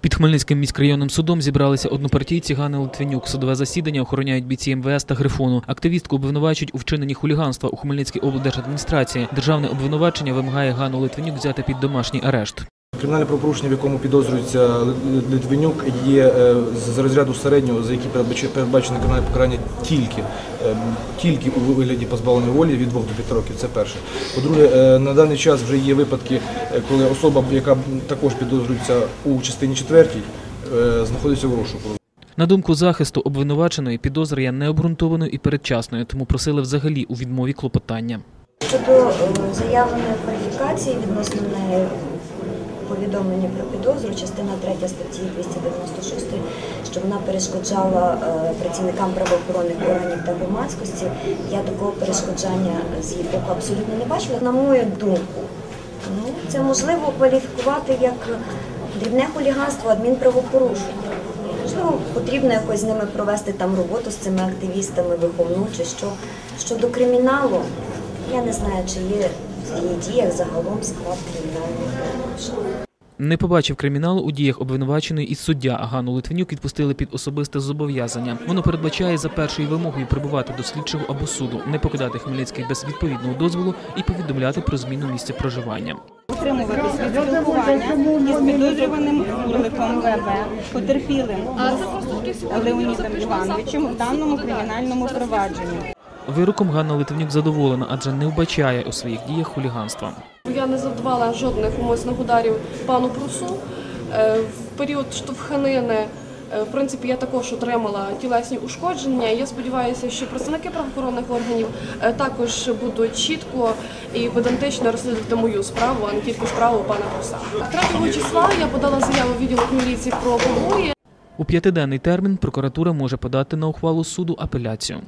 Під Хмельницьким міськрайонним судом зібралися однопартійці Гани Литвинюк. Судове засідання охороняють бійці МВС та Грифону. Активістку обвинувачують у вчиненні хуліганства у Хмельницькій облдержадміністрації. Державне обвинувачення вимагає Гану Литвинюк взяти під домашній арешт. Кримінальне правопорушення, в якому підозрюється Литвинюк, є е, з розряду середнього, за які передбач- передбачене кримінальне покарання тільки, е, тільки у вигляді позбавленої волі від 2 до 5 років. Це перше. По-друге, е, на даний час вже є випадки, коли особа, яка також підозрюється у частині 4, знаходиться в розшуку. На думку захисту обвинуваченої, підозра є необґрунтованою і передчасною, тому просили взагалі у відмові клопотання. Щодо заявленої кваліфікації відносно неї повідомлення про підозру, частина 3 статті 296, що вона перешкоджала е, працівникам правоохоронних органів та громадськості. Я такого перешкоджання з її боку абсолютно не бачила. На мою думку, ну, це можливо кваліфікувати як дрібне хуліганство, адмінправопорушення. Можливо, потрібно якось з ними провести там роботу з цими активістами, виховну чи що. Щодо криміналу, я не знаю, чи є в її діях загалом склад кримінального. Не побачив криміналу у діях обвинуваченої і суддя, а Ганну Литвинюк відпустили під особисте зобов'язання. Воно передбачає за першою вимогою прибувати до слідчого або суду, не покидати Хмельницький без відповідного дозволу і повідомляти про зміну місця проживання. утримуватись від спілкування із підозрюваним Урликом ВВ, потерпілим Леонідом Івановичем в даному кримінальному провадженні. Вироком Ганна Литвинюк задоволена, адже не вбачає у своїх діях хуліганства. Я не завдавала жодних умисних ударів пану Прусу. Е, В період штовханини, е, в принципі, я також отримала тілесні ушкодження. Я сподіваюся, що представники правоохоронних органів е, також будуть чітко і педантично розслідувати мою справу, а не тільки справу пана Пруса. 3 числа я подала заяву відділок міліції про побої. У п'ятиденний термін прокуратура може подати на ухвалу суду апеляцію.